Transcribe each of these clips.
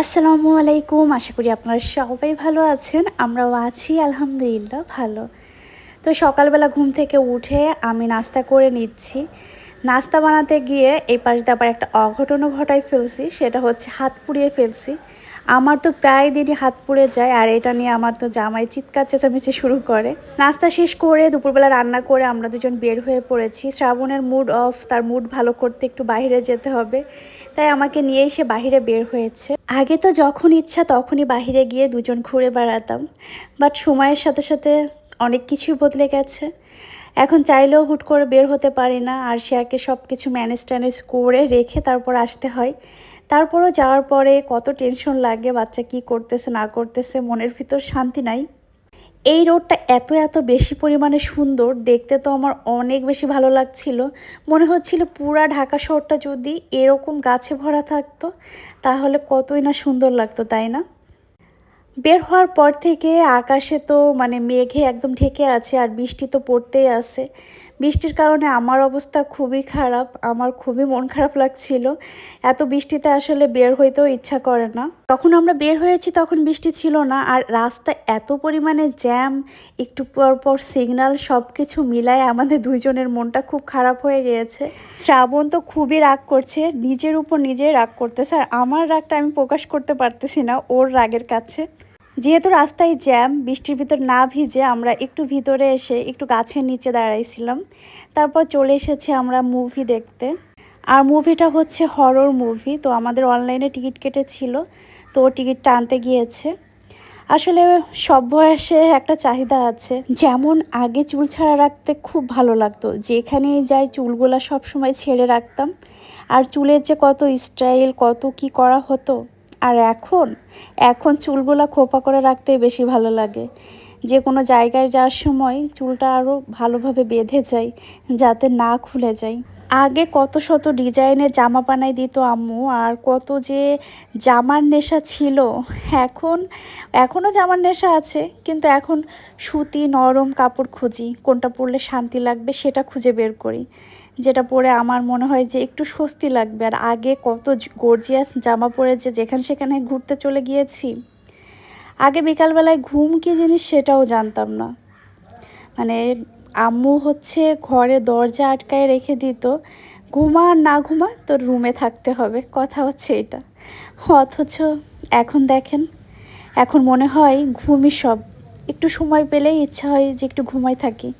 আসসালামু আলাইকুম, আশা করি আপনারা সবাই ভালো আছেন, আমরাও আছি, আলহামদুলিল্লাহ, ভালো। তো সকালবেলা ঘুম থেকে উঠে আমি নাস্তা করে নিচ্ছি। নাস্তা বানাতে গিয়ে এই পাশে আবার একটা অঘটনও ঘটায় ফেলছি, সেটা হচ্ছে হাত পুড়িয়ে ফেলছি। আমার তো প্রায় দিনই হাত পুড়ে যায়, আর এটা নিয়ে আমার তো জামাই চিৎকার, চেঁচামেচি শুরু করে। নাস্তা শেষ করে দুপুরবেলা রান্না করে আমরা দুজন বের হয়ে পড়েছি। শ্রাবণের মুড অফ তার মুড ভালো করতে একটু বাইরে যেতে হবে। তাই আমাকে নিয়ে এসে বাহিরে বের হয়েছে। আগে তো যখন ইচ্ছা তখনই বাহিরে গিয়ে দুজন ঘুরে বেড়াতাম। বাট সময়ের সাথে সাথে অনেক কিছুই বদলে গেছে। এখন চাইলেও হুট করে বের হতে পারি না, আর শেয়াকে সব কিছু ম্যানেজ ট্যানেজ করে রেখে তারপর আসতে হয়। তারপরও যাওয়ার পরে কত টেনশন লাগে, বাচ্চা কি করতেছে, না করতেছে, মনের ভিতর শান্তি নাই। এই রোডটা এত এত বেশি পরিমাণে সুন্দর, দেখতে তো আমার অনেক বেশি ভালো লাগছিল। মনে হচ্ছিল পুরা ঢাকা শহরটা যদি এরকম গাছে ভরা থাকতো, তাহলে কতই না সুন্দর লাগতো, তাই না? বের হওয়ার পর থেকে আকাশে তো মানে মেঘে একদম ঢেকে আছে, আর বৃষ্টি তো পড়তেই আছে। বৃষ্টির কারণে আমার অবস্থা খুবই খারাপ, আমার খুবই মন খারাপ লাগছিল। এত বৃষ্টিতে আসলে বের হইতেও ইচ্ছা করে না। তখন আমরা বের হয়েছি তখন বৃষ্টি ছিল না, আর রাস্তা এত পরিমাণে জ্যাম একটু পর পর সিগনাল সব কিছু মিলায় আমাদের দুইজনের মনটা খুব খারাপ হয়ে গিয়েছে। শ্রাবণ তো খুবই রাগ করছে, নিজের উপর নিজেই রাগ করতেছে, আর আমার রাগটা আমি প্রকাশ করতে পারতেছি না ওর রাগের কাছে। যেহেতু রাস্তায় জ্যাম, বৃষ্টির ভিতর না ভিজে আমরা একটু ভিতরে এসে একটু গাছের নিচে দাঁড়াইছিলাম। তারপর চলে এসেছি আমরা মুভি দেখতে। আর মুভিটা হচ্ছে হরর মুভি তো আমাদের অনলাইনে টিকিট কেটেছিল, তো টিকিটটা আনতে গিয়েছে। আসলে সব বয়সে একটা চাহিদা আছে, যেমন আগে চুল ছাড়া রাখতে খুব ভালো লাগতো। যেখানেই যাই চুলগুলা সব সময় ছেড়ে রাখতাম। আর চুলের যে কত স্টাইল কত কি করা হতো আর এখন এখন চুলগুলো খোপা করে রাখতেই বেশি ভালো লাগে। যে কোনো জায়গায় যাওয়ার সময় চুলটা আরও ভালোভাবে বেঁধে যায় যাতে না খুলে যায় আগে কত শত ডিজাইনের জামা বানাই দিত আম্মু, আর কত যে জামার নেশা ছিল, এখন এখনও জামার নেশা আছে, কিন্তু এখন সুতি নরম কাপড় খুঁজি, কোনটা পরলে শান্তি লাগবে সেটা খুঁজে বের করি। যেটা পরে আমার মনে হয় যে একটু স্বস্তি লাগবে। আর আগে কত গর্জিয়াস জামা পরে যে যেখানে সেখানে ঘুরতে চলে গিয়েছি। আগে বিকালবেলায় ঘুম কী জিনিস সেটাও জানতাম না। মানে আম্মু হচ্ছে ঘরে দরজা আটকায় রেখে দিত, ঘুমা না ঘুমা তোর রুমে থাকতে হবে, কথা হচ্ছে এটা। অথচ এখন দেখেন, এখন মনে হয় ঘুমই সব। একটু সময় পেলেই ইচ্ছা হয় যে একটু ঘুমাই থাকি।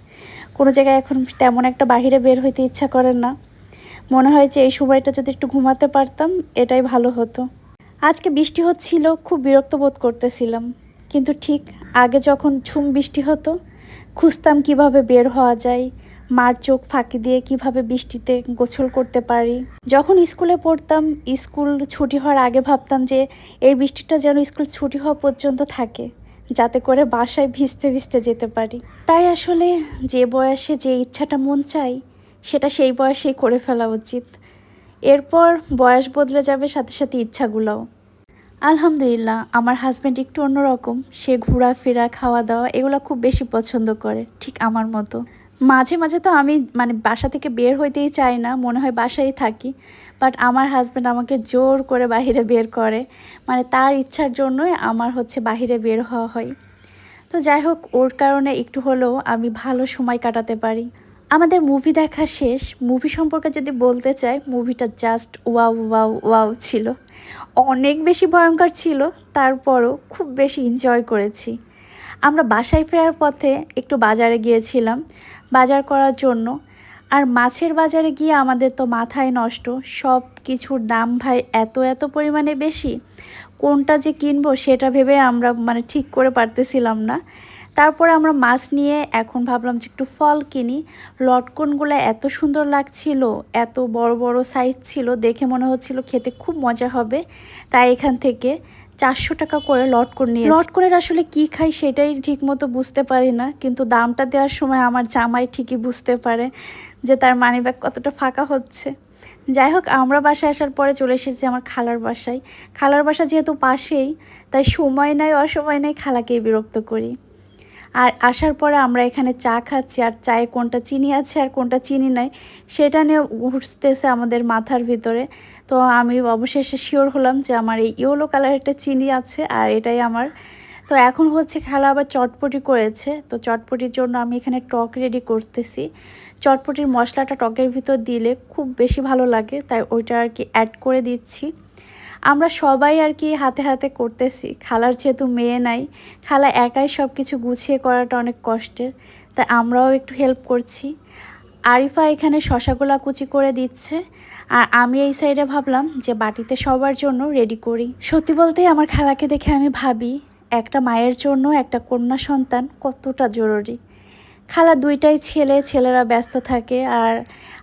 কোনো জায়গায় এখন তেমন একটা বাহিরে বের হইতে ইচ্ছা করেন না। মনে হয় যে এই সময়টা যদি একটু ঘুমাতে পারতাম, এটাই ভালো হতো। আজকে বৃষ্টি হচ্ছিল, খুব বিরক্ত বোধ করতেছিলাম। কিন্তু ঠিক আগে যখন ঝুম বৃষ্টি হতো, খুঁজতাম কীভাবে বের হওয়া যায়, মার চোখ ফাঁকি দিয়ে কীভাবে বৃষ্টিতে গোসল করতে পারি। যখন স্কুলে পড়তাম, স্কুল ছুটি হওয়ার আগে ভাবতাম যে এই বৃষ্টিটা যেন স্কুল ছুটি হওয়া পর্যন্ত থাকে। যাতে করে বাসায় ভিজতে ভিজতে যেতে পারি। তাই আসলে যে বয়সে যে ইচ্ছাটা মন চাই, সেটা সেই বয়সেই করে ফেলা উচিত। এরপর বয়স বদলে যাবে সাথে সাথে ইচ্ছাগুলোও। আলহামদুলিল্লাহ, আমার হাজব্যান্ড একটু অন্যরকম। সে ঘোরাফেরা খাওয়া দাওয়া এগুলো খুব বেশি পছন্দ করে, ঠিক আমার মতো। মাঝে মাঝে তো আমি মানে বাসা থেকে বের হইতেই চাই না, মনে হয় বাসায় থাকি। বাট আমার হাজব্যান্ড আমাকে জোর করে বাহিরে বের করে। মানে তার ইচ্ছার জন্যই আমার হচ্ছে বাহিরে বের হওয়া হয়। তো যাই হোক, ওর কারণে একটু হলেও আমি ভালো সময় কাটাতে পারি। আমাদের মুভি দেখা শেষ। মুভি সম্পর্কে যদি বলতে চাই মুভিটা জাস্ট ওয়াও ওয়াও ওয়াও ছিল। অনেক বেশি ভয়ঙ্কর ছিল, তারপরও খুব বেশি এনজয় করেছি। আমরা বাসায় ফেরার পথে একটু বাজারে গিয়েছিলাম, বাজার করার জন্য। আর মাছের বাজারে গিয়ে আমাদের তো মাথায় নষ্ট, সব কিছুর দাম ভাই এত এত পরিমাণে বেশি। কোনটা যে কিনবো সেটা ভেবে আমরা মানে ঠিক করে পারতেছিলাম না। তারপরে আমরা মাছ নিয়ে এখন ভাবলাম যে একটু ফল কিনি। লটকনগুলো এত সুন্দর লাগছিল, এত বড় বড় সাইজ ছিল, দেখে মনে হচ্ছিল খেতে খুব মজা হবে। তাই এখান থেকে চারশো টাকা করে লটকন নিয়ে লটকনের আসলে কি খাই সেটাই ঠিক মতো বুঝতে পারি না, কিন্তু দামটা দেওয়ার সময় আমার জামাই ঠিকই বুঝতে পারে যে তার মানিব্যাগ কতটা ফাঁকা হচ্ছে। যাই হোক, আমরা বাসায় আসার পরে চলে এসেছি আমার খালার বাসায়। খালার বাসা যেহেতু পাশেই, তাই সময় নাই, অসময় নাই খালাকেই বিরক্ত করি। আর আসার পরে আমরা এখানে চা খাচ্ছি, আর চায়ে কোনটা চিনি আছে আর কোনটা চিনি নাই, সেটা নিয়ে ঘুরতেছে আমাদের মাথার ভিতরে। তো আমি অবশেষে শিওর হলাম যে আমার এই ইয়েলো কালারেরটা চিনি আছে আর এটাই আমার। তো এখন হচ্ছে খেলা আবার চটপটি করেছে, তো চটপটির জন্য আমি এখানে টক রেডি করতেছি। চটপটির মশলাটা টকের ভিতর দিলে খুব বেশি ভালো লাগে, তাই ওইটা আর কি অ্যাড করে দিচ্ছি। আমরা সবাই আর কি হাতে হাতে করতেছি। খালার যেহেতু মেয়ে নাই, খালা একাই সব কিছু গুছিয়ে করাটা অনেক কষ্টের, তাই আমরাও একটু হেল্প করছি। আরিফা এখানে শশাগুলা কুচি করে দিচ্ছে, আর আমি এই সাইডে ভাবলাম যে বাটিতে সবার জন্য রেডি করি। সত্যি বলতেই আমার খালাকে দেখে আমি ভাবি, একটা মায়ের জন্য একটা কন্যা সন্তান কতটা জরুরি। খালা দুইটাই ছেলে, ছেলেরা ব্যস্ত থাকে আর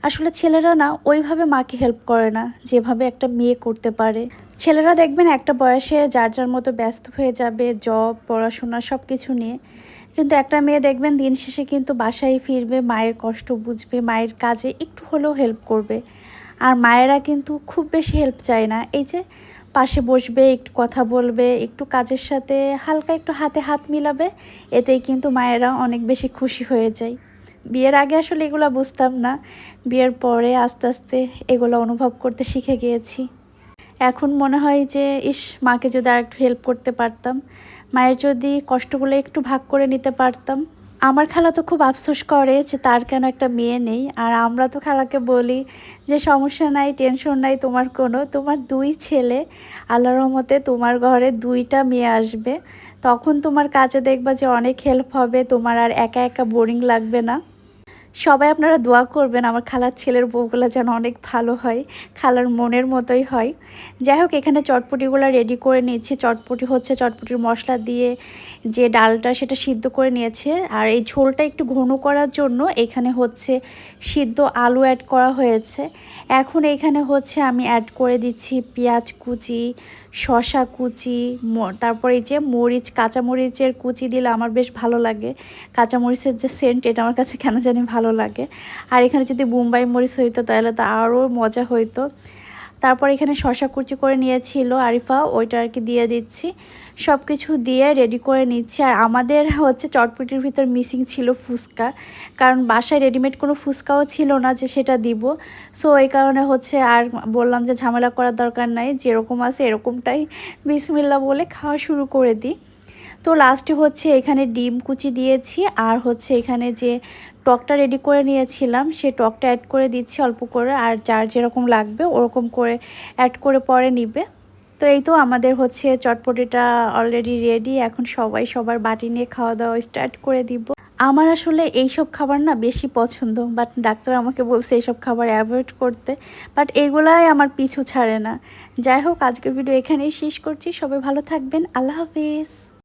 আসলে ছেলেরা না ওইভাবে মাকে হেল্প করে না, যেভাবে একটা মেয়ে করতে পারে। ছেলেরা দেখবেন একটা বয়সে যার যার মতো ব্যস্ত হয়ে যাবে জব পড়াশোনা সব কিছু নিয়ে। কিন্তু একটা মেয়ে দেখবেন দিন শেষে কিন্তু বাসায় ফিরবে, মায়ের কষ্ট বুঝবে, মায়ের কাজে একটু হলেও হেল্প করবে। আর মায়েরা কিন্তু খুব বেশি হেল্প চায় না। এই যে পাশে বসবে, একটু কথা বলবে, একটু কাজের সাথে হালকা একটু হাতে হাত মিলাবে, এতেই কিন্তু মায়েরা অনেক বেশি খুশি হয়ে যায়। বিয়ের আগে আসলে এগুলো বুঝতাম না। বিয়ের পরে আস্তে আস্তে এগুলো অনুভব করতে শিখে গিয়েছি। এখন মনে হয় যে, ইস, মাকে যদি আর একটু হেল্প করতে পারতাম, মায়ের যদি কষ্টগুলো একটু ভাগ করে নিতে পারতাম আমার খালা তো খুব আফসোস করে যে তার কেন একটা মেয়ে নেই। আর আমরা তো খালাকে বলি যে সমস্যা নাই, টেনশন নাই, তোমার কোনো। তোমার দুই ছেলে আল্লাহ রহমতে তোমার ঘরে দুইটা মেয়ে আসবে। তখন তোমার কাজে দেখবা যে অনেক হেল্প হবে, তোমার আর একা একা বোরিং লাগবে না। সবাই আপনারা দোয়া করবেন, আমার খালার ছেলের বউগুলো যেন অনেক ভালো হয়, খালার মনের মতোই হয়। যাই হোক, এখানে চটপটিগুলো রেডি করে নিয়েছি। চটপটি হচ্ছে চটপটির মশলা দিয়ে যে ডালটা সেটা সিদ্ধ করে নিয়েছে। আর এই ঝোলটা একটু ঘন করার জন্য এখানে হচ্ছে সিদ্ধ আলু অ্যাড করা হয়েছে। এখন এখানে হচ্ছে আমি অ্যাড করে দিচ্ছি পেঁয়াজ কুচি শশা কুচি তারপরে এই যে মরিচ কাঁচামরিচের কুচি দিলে আমার বেশ ভালো লাগে। কাঁচামরিচের যে সেন্ট এটা আমার কাছে কেন জানি ভালো লাগে। আর এখানে যদি মুম্বাই মরিচ হইতো, তাহলে তো আরও মজা হইতো। তারপর এখানে শশা কুচি করে নিয়েছিল আরিফা, ওইটা আর কি দিয়ে দিচ্ছি। সব কিছু দিয়ে রেডি করে নিচ্ছি। আর আমাদের হচ্ছে চটপটির ভিতর মিসিং ছিল ফুচকা। কারণ বাসায় রেডিমেড কোনো ফুচকাও ছিল না যে সেটা দিব। সো এই কারণে হচ্ছে আর বললাম যে ঝামেলা করার দরকার নাই। যেরকম আছে এরকমটাই বিসমিল্লা বলে খাওয়া শুরু করে দিই। তো লাস্টে হচ্ছে এখানে ডিম কুচি দিয়েছি। আর হচ্ছে এখানে যে টকটা রেডি করে নিয়েছিলাম, সে টকটা অ্যাড করে দিচ্ছি অল্প করে। আর যার যেরকম লাগবে ওরকম করে অ্যাড করে পরে নিবে। তো এই তো আমাদের হচ্ছে চটপটিটা অলরেডি রেডি এখন সবাই সবার বাটি নিয়ে খাওয়া দাওয়া স্টার্ট করে দিব। আমার আসলে এইসব খাবার না বেশি পছন্দ বাট ডাক্তার আমাকে বলছে এইসব খাবার অ্যাভয়েড করতে বাট এগুলাই আমার পিছু ছাড়ে না। যাই হোক, আজকের ভিডিও এখানেই শেষ করছি, সবাই ভালো থাকবেন, আল্লাহ হাফিজ।